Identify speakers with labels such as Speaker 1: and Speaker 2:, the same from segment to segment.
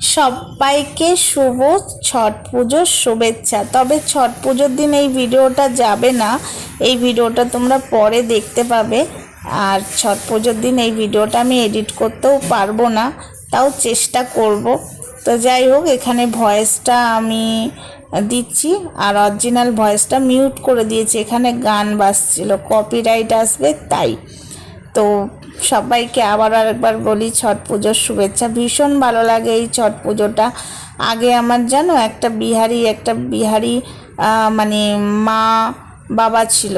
Speaker 1: সবাইকে শুভ ছট পুজোর শুভেচ্ছা। তবে ছট পুজোর দিন এই ভিডিওটা যাবে না। এই ভিডিওটা তোমরা পরে দেখতে পাবে। আর ছট পুজোর দিন এই ভিডিওটা আমি এডিট করতেও পারব না, তাও চেষ্টা করব। তো যাই হোক, এখানে ভয়েসটা আমি দিচ্ছি, আর অরিজিনাল ভয়েসটা মিউট করে দিয়েছি। এখানে গান বাজছিল কপিরাইট আসবে, তাই। তো সবাইকে আবার আরেকবার বলি ছট পুজোর শুভেচ্ছা। ভীষণ ভালো লাগে এই ছট পুজোটা। আগে আমার জানো একটা বিহারি একটা বিহারি মানে মা, বাবা ছিল।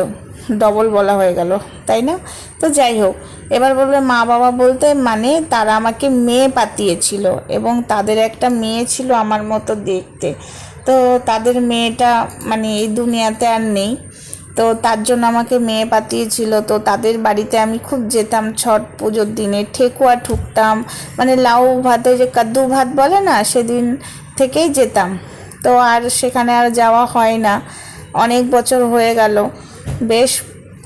Speaker 1: ডবল বলা হয়ে গেল, তাই না? তো যাই হোক, এবার বলবে মা, বাবা বলতে মানে তারা আমাকে মেয়ে পাতিয়েছিল এবং তাদের একটা মেয়ে ছিল আমার মতো দেখতে। তো তাদের মেয়েটা মানে এই দুনিয়াতে আর নেই। তো তার জন্য আমাকে মেয়ে পাতিয়েছিল তো তাদের বাড়িতে আমি খুব যেতাম, ছট পুজোর দিনে ঠেকুয়া ঠুকতাম। মানে লাউ ভাতে যে কাদ্দু ভাত বলে না, সেদিন থেকেই যেতাম। তো আর সেখানে আর যাওয়া হয় না। অনেক বছর হয়ে গেল। বেশ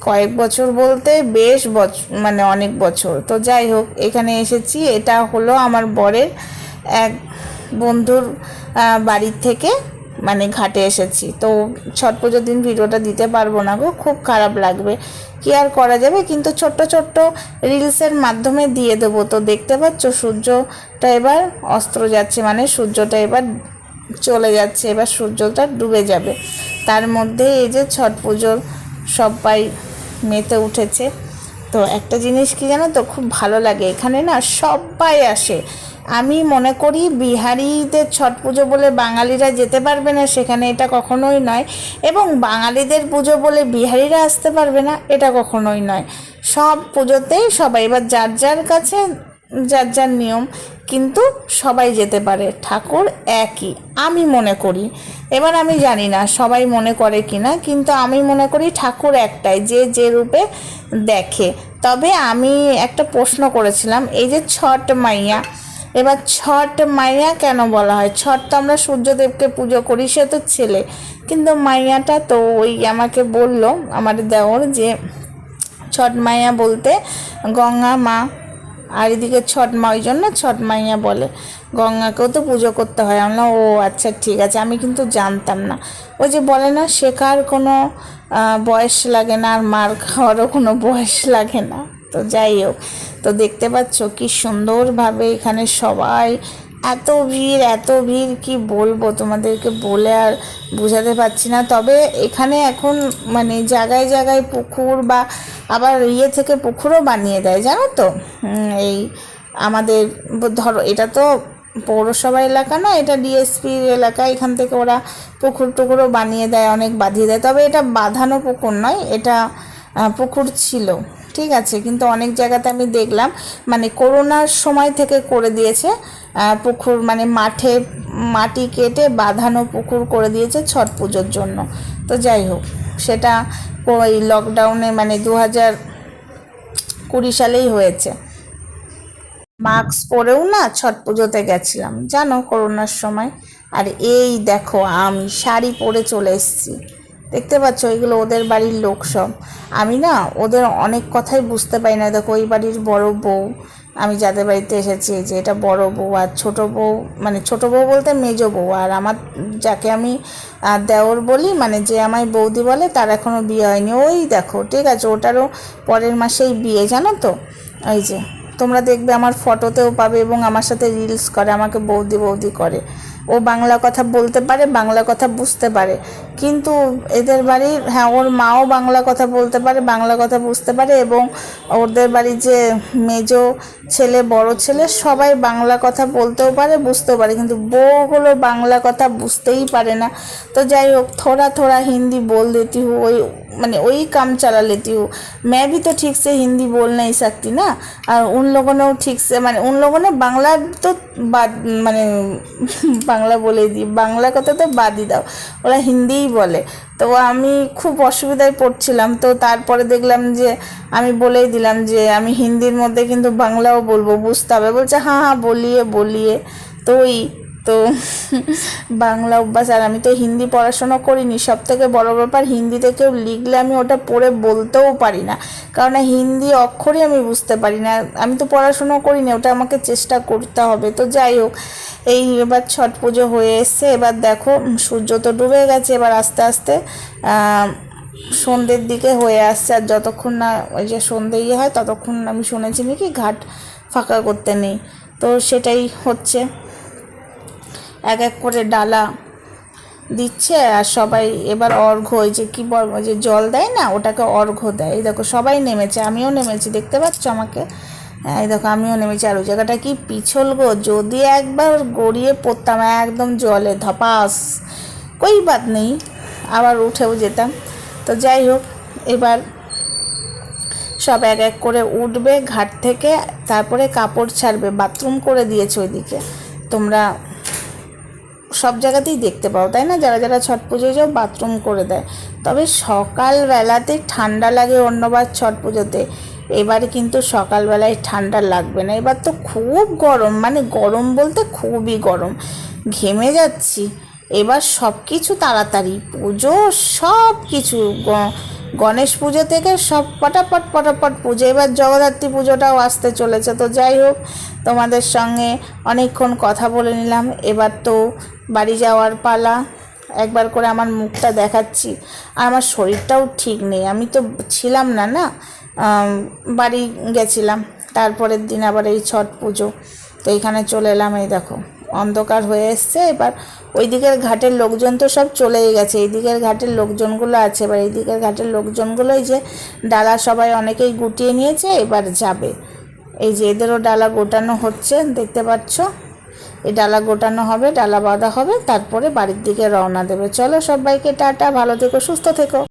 Speaker 1: কয়েক বছর বলতে বেশ বছর মানে অনেক বছর। তো যাই হোক, এখানে এসেছি। এটা হলো আমার বরের এক বন্ধুর বাড়ির থেকে মানে ঘাটে এসেছি। তো ছট পুজোর দিন ভিডিওটা দিতে পারব না গো, খুব খারাপ লাগবে। কি আর করা যাবে? কিন্তু ছোট্ট ছোট্ট রিলসের মাধ্যমে দিয়ে দেবো। তো দেখতে পাচ্ছ, সূর্যটা এবার অস্ত্র যাচ্ছে মানে সূর্যটা এবার চলে যাচ্ছে, এবার সূর্যটা ডুবে যাবে। তার মধ্যে এই যে ছট পুজোর সবাই মেতে উঠেছে। তো একটা জিনিস কি জানো তো, খুব ভালো লাগে। এখানে না সবাই আসে। আমি মনে করি বিহারিদের ছট পুজো বলে বাঙালিরা যেতে পারবে না, সেখানে এটা কখনোই নয়। এবং বাঙালিদের পুজো বলে বিহারিরা আসতে পারবে না, এটা কখনোই নয়। সব পুজোতেই সবাই, এবার যার যার কাছে যার যার নিয়ম, কিন্তু সবাই যেতে পারে। ঠাকুর একই, আমি মনে করি। এবার আমি জানি না সবাই মনে করে কি না কিন্তু আমি মনে করি ঠাকুর একটাই, যে যে রূপে দেখে। তবে আমি একটা প্রশ্ন করেছিলাম, এই যে ছট মাইয়া, এবার ছট মাইয়া কেন বলা হয়? ছট তো আমরা সূর্যদেবকে পুজো করি, সে তো ছেলে। কিন্তু মাইয়াটা তো ওই আমাকে বলল, আমার দেওর, যে ছট মাইয়া বলতে গঙ্গা মা আর এদিকে ছট মা, ওই জন্য ছট মাইয়া বলে, গঙ্গাকেও তো পুজো করতে হয়। আমরা ও আচ্ছা ঠিক আছে। আমি কিন্তু জানতাম না। ও যে বলে না, শেখার কোনো বয়স লাগে না, আর মার খাওয়ারও কোনো বয়স লাগে না। তো যাই হোক, তো দেখতে পাচ্ছ কি সুন্দরভাবে এখানে সবাই এত ভিড় এত ভিড়, কি বলব তোমাদেরকে বলে আর বোঝাতে পারছি না। তবে এখানে এখন মানে জায়গায় জায়গায় পুকুর বা আবার ইয়ে থেকে পুকুরও বানিয়ে দেয়, জানো তো? এই আমাদের ধরো এটা তো পৌরসভা এলাকা না, এটা ডিএসপির এলাকা, এখান থেকে ওরা পুকুর টুকুরও বানিয়ে দেয়, অনেক বাঁধিয়ে দেয়। তবে এটা বাঁধানো পুকুর নয়, এটা পুকুর ছিল। ঠিক আছে, কিন্তু অনেক জায়গাতে আমি দেখলাম মানে করোনার সময় থেকে করে দিয়েছে পুকুর মানে মাঠে মাটি কেটে বাঁধানো পুকুর করে দিয়েছে ছট পুজোর জন্য। তো যাই হোক, সেটা ওই লকডাউনে মানে দু হাজার কুড়ি সালেই হয়েছে। মাস্ক পরেও না ছট পুজোতে গেছিলাম, জানো করোনার সময়? আর এই দেখো, আমি শাড়ি পরে চলে এসেছি। দেখতে পাচ্ছ, এগুলো ওদের বাড়ির লোক সব। আমি না ওদের অনেক কথাই বুঝতে পারি না। দেখো, ওই বাড়ির বড় বউ, আমি যাদের বাড়িতে এসেছি যে এটা বড় বউ আর ছোট বউ মানে ছোট বউ বলতে মেজ বউ। আর আমার যাকে আমি দেওর বলি মানে যে আমায় বৌদি বলে, তার এখনও বিয়ে হয়নি। ওই দেখো, ঠিক আছে, ওটারও পরের মাসেই বিয়ে, জানো তো? ওই যে, তোমরা দেখবে আমার ফটোতেও পাবে এবং আমার সাথে রিলস করে, আমাকে বৌদি বৌদি করে। ও বাংলা কথা বলতে পারে বাংলা কথা বুঝতে পারে কিন্তু এদের বাড়ির হ্যাঁ ওর মাও বাংলা কথা বলতে পারে বাংলা কথা বুঝতে পারে এবং ওদের বাড়ির যে মেজো ছেলে বড় ছেলে সবাই বাংলা কথা বলতেও পারে বুঝতেও পারে কিন্তু বউগুলো বাংলা কথা বুঝতেই পারে না তো যাই হোক थोड़ा थोड़ा हिंदी बोल देती हूँ वही मैंने वही काम चला लेती हूँ मैं भी तो ठीक से हिंदी बोल नहीं सकती ना और उन लोगों ने ठीक से मैंने उन लोगों ने বাংলা তো বাদ মানে বাংলা বলে দিই। বাংলা কথা তো বাদই দাও। ওরা হিন্দিই বলে। তো আমি খুব অসুবিধায় পড়ছিলাম। তো তারপরে দেখলাম যে, আমি বলেই দিলাম যে, আমি হিন্দির মধ্যে কিন্তু বাংলাও বলব, বুঝতে হবে। বলছে হ্যাঁ হ্যাঁ বলিয়ে বলিয়ে। তো ওই তো বাংলা অভ্যাস, আর আমি তো হিন্দি পড়াশোনা করিনি। সব থেকে বড় ব্যাপার, হিন্দিতে কেউ লিখলে আমি ওটা পড়ে বলতেও পারি না। কারণ হিন্দি অক্ষরই আমি বুঝতে পারি না। আমি তো পড়াশোনা করিনি, ওটা আমাকে চেষ্টা করতে হবে। তো যাই হোক, এই এবার ছট পুজো হয়ে এসছে। এবার দেখো সূর্য তো ডুবে গেছে। এবার আস্তে আস্তে সন্ধ্যের দিকে হয়ে আসছে। আর যতক্ষণ না, ওই যে সন্ধ্যে ইয়ে হয়, ততক্ষণ আমি শুনেছি নাকি ঘাট ফাঁকা করতে নেই। তো সেটাই হচ্ছে। এক এক করে ডালা দিচ্ছে আর সবাই এবার অর্ঘ্য ওই যে কী বল যে জল দেয় না, ওটাকে অর্ঘ্য দেয়। এই দেখো সবাই নেমেছে, আমিও নেমেছি, দেখতে পাচ্ছ আমাকে? হ্যাঁ এই দেখো আমিও নেমেছি। আর ওই জায়গাটা কি পিছল গো, যদি একবার গড়িয়ে পড়তাম একদম জলে, ধপাস। কই বাদ নেই, আবার উঠেও যেতাম। তো যাই হোক, এবার সব এক এক করে উঠবে ঘাট থেকে, তারপরে কাপড় ছাড়বে, বাথরুম করে দিয়েছে ওইদিকে। তোমরা সব জায়গাতেই দেখতে পাও, তাই না? যারা যারা ছট পুজোয় যাও, বাথরুম করে দেয়। তবে সকালবেলাতে ঠান্ডা লাগে অন্যবার ছট পুজোতে। এবারে কিন্তু সকালবেলায় ঠান্ডা লাগবে না। এবার তো খুব গরম মানে গরম বলতে খুবই গরম। ঘেমে যাচ্ছি। এবার সব কিছু তাড়াতাড়ি, পুজো সব কিছু গণেশ পুজো থেকে সব পটাপট পটাপট পুজো। এবার জগদ্ধাত্রী পুজোটাও আসতে চলেছে। তো যাই হোক, তোমাদের সঙ্গে অনেকক্ষণ কথা বলে নিলাম। এবার তো বাড়ি যাওয়ার পালা। একবার করে আমার মুখটা দেখাচ্ছি। আর আমার শরীরটাও ঠিক নেই। আমি তো ছিলাম না না? বাড়ি গেছিলাম। তারপরের দিন আবার এই ছট পুজো। তো এখানে চলে এলাম, এই দেখো। অন্ধকার হয়ে এসছে। এবার ওই দিকের ঘাটের লোকজন তো সব চলেই গেছে এই দিকের ঘাটের লোকজনগুলো আছে, এবার এই দিকের ঘাটের লোকজনগুলো এই যে ডালা সবাই অনেকেই গুটিয়ে নিয়েছে, এবার যাবে। এই যে এদেরও ডালা গোটানো হচ্ছে, দেখতে পাচ্ছ? এই ডালা গোটানো হবে, ডালা বাঁধা হবে, তারপরে বাড়ির দিকে রওনা দেবে। চলো সবাইকে টাটা, ভালো থেকো, সুস্থ থেকো।